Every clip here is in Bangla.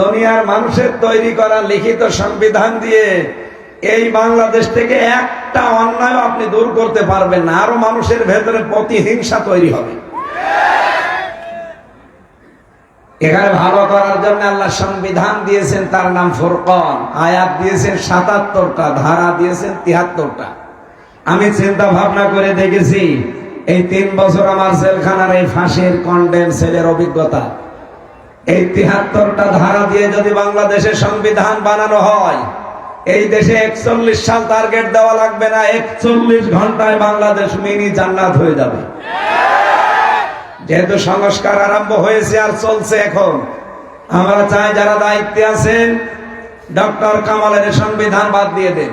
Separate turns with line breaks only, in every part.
দুনিয়ার মানুষের তৈরি করা লিখিত সংবিধান দিয়ে এই বাংলাদেশ থেকে একটা অন্যায় আপনি দূর করতে পারবেন না। আরও মানুষের ভেতরে প্রতিহিংসা তৈরি হবে। এখানে ভালো করার জন্য আল্লাহ সংবিধান দিয়েছেন, তার নাম ফোরকন। আয়াত দিয়েছেন সাতাত্তরটা, ধারা দিয়েছেন তিহাত্তরটা আমি চিন্তা ভাবনা করে দেখেছি, এই তিন বছর আমার জেলখানার এই ফাঁসির কন্ডেম সেলের অভিজ্ঞতা। এই তিহাত্তরটা ধারা দিয়ে যদি বাংলাদেশের সংবিধান বানানো হয়, এই দেশে একচল্লিশ সাল টার্গেট দেওয়া লাগবে না, একচল্লিশ ঘন্টায় বাংলাদেশ মিনি জান্নাত হয়ে যাবে। যেহেতু সংস্কার আরম্ভ হয়েছে আর চলছে এখন, আমরা চাই যারা দায়িত্বে আছেন, ডক্টর কামালের সংবিধান বাদ দিয়ে দেন।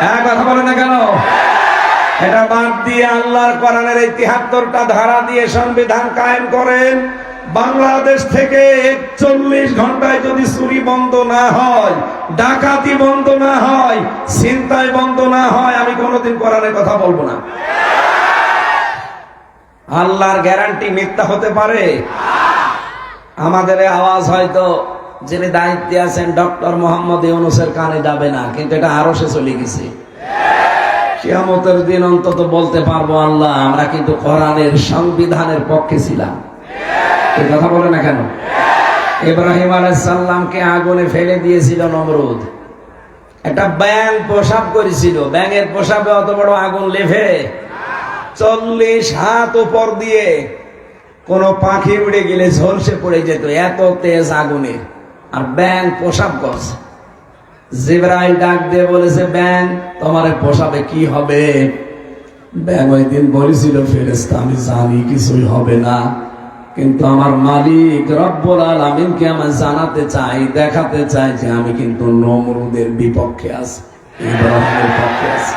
হ্যাঁ কথা বলে না কেন? এটা বাদ দিয়ে আল্লাহর কোরআনের এই তিহাত্তরটা ধারা দিয়ে সংবিধান কায়েম করেন। বাংলাদেশ থেকে একচল্লিশ ঘন্টায় যদি চুরি বন্ধ না হয়, ডাকাতি বন্ধ না হয় চিন্তায় বন্ধ না হয়, আমি কোনোদিন কোরআনের কথা বলব না। আল্লাহর গ্যারান্টি মিথ্যা হতে পারে? আমাদের আওয়াজ হয়তো যিনি দায়িত্বে আছেন, ডক্টর মোহাম্মদ ইউনুসের কানে যাবে না, কিন্তু এটা আরও সে চলে গেছে। কিয়ামতের দিন অন্তত বলতে পারব, আল্লাহ, আমরা কিন্তু কোরআনের সংবিধানের পক্ষে ছিলাম। কথা বলে না কেন? ইব্রাহিম আলাইসাল্লামকে আগুনে ফেলে দিয়েছিল নমরুদ। একটা ব্যাং প্রসাব করেছিল। ব্যাঙের প্রসাবে অত বড় আগুন লেভে। চল্লিশ হাত উপর দিয়ে কোন পাখি উড়ে গেলে ঝলসে পড়ে যেত, এত তেজ আগুনের আর ব্যাং প্রসাব করছে। জিব্রাইল ডাক দিয়ে বলেছে ব্যাং তোমার পোষাবে কি হবে? ব্যাং ওই দিন বলেছিল ফেরেস্তা আমি জানি, কিছুই হবে না। কিন্তু আমার মালিক রব্বুল আলামিনকে আমার জানাতে চাই, দেখাতে চাই যে আমি কিন্তু নমরুদের বিপক্ষে আছি, ইব্রাহিমের পক্ষে আছি।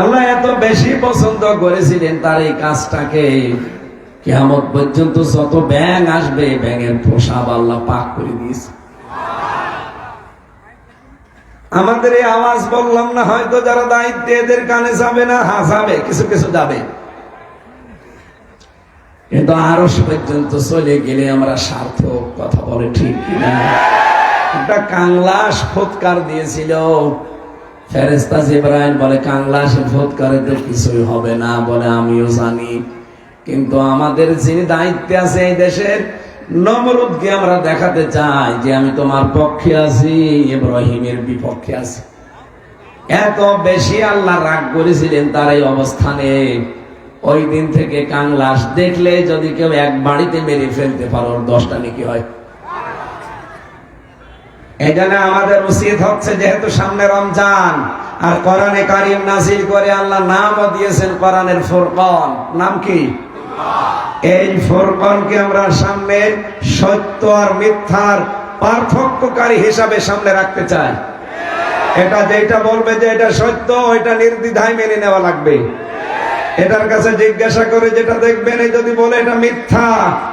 আল্লাহ এত বেশি পছন্দ করেছিলেন তার এই কাজটাকে। কেমন পর্যন্ত যত ব্যাং আসবে ব্যাঙের পোশাব আল্লাহ পাক করে দিয়েছে। আমাদের এই আওয়াজ বললাম না, হয়তো যারা দায়িত্বে এদের কানে যাবে না হা যাবে, কিছু কিছু যাবে। কিন্তু আরও পর্যন্ত চলে গেলে আমরা সার্থক, কথা বলে ঠিক কিনা? একটা কাংলাস ফুৎকার দিয়েছিল। ফেরেস্তা জিব্রাইল বলে, কাংলাসে ফুৎকারে তো কিছুই হবে না, বলে, আমিও জানি। কিন্তু আমাদের যিনি দায়িত্বে আছে এই দেশের, নমরুদকে আমরা দেখাতে চাই যে, আমি তোমার পক্ষে আছি, ইব্রাহিমের বিপক্ষে আছি। এত বেশি আল্লাহ রাগ করেছিলেন তার এই অবস্থানে। ওই দিন থেকে কাংলাস দেখলে যদি কেউ এক বাড়িতে মেরে ফেলতে পারো দশটা নাকি হয়। এই জন্য আমাদের উচিত হচ্ছে যেহেতু সামনে রমজান, আর কোরআনে কারিম করে আল্লাহ নামও দিয়েছেন কোরআনের ফুরকন। নাম কি? এই আমরা সামনে সত্য আর মিথ্যার পার্থক্যকারী হিসাবে সামনে রাখতে চাই। এটা যেটা বলবে যে এটা সত্য, ওইটা নির্দ্বিধায় মেনে নেওয়া লাগবে। এটার কাছে জিজ্ঞাসা করে যেটা দেখবেন, এই যদি বলে এটা মিথ্যা,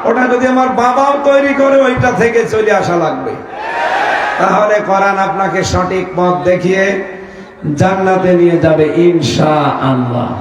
ওটা যদি আমার বাবাও তৈরি করে, ওইটা থেকে চলে আসা লাগবে। তাহলে কোরআন আপনাকে সঠিক পথ দেখিয়ে জান্নাতে নিয়ে যাবে ইনশা আল্লাহ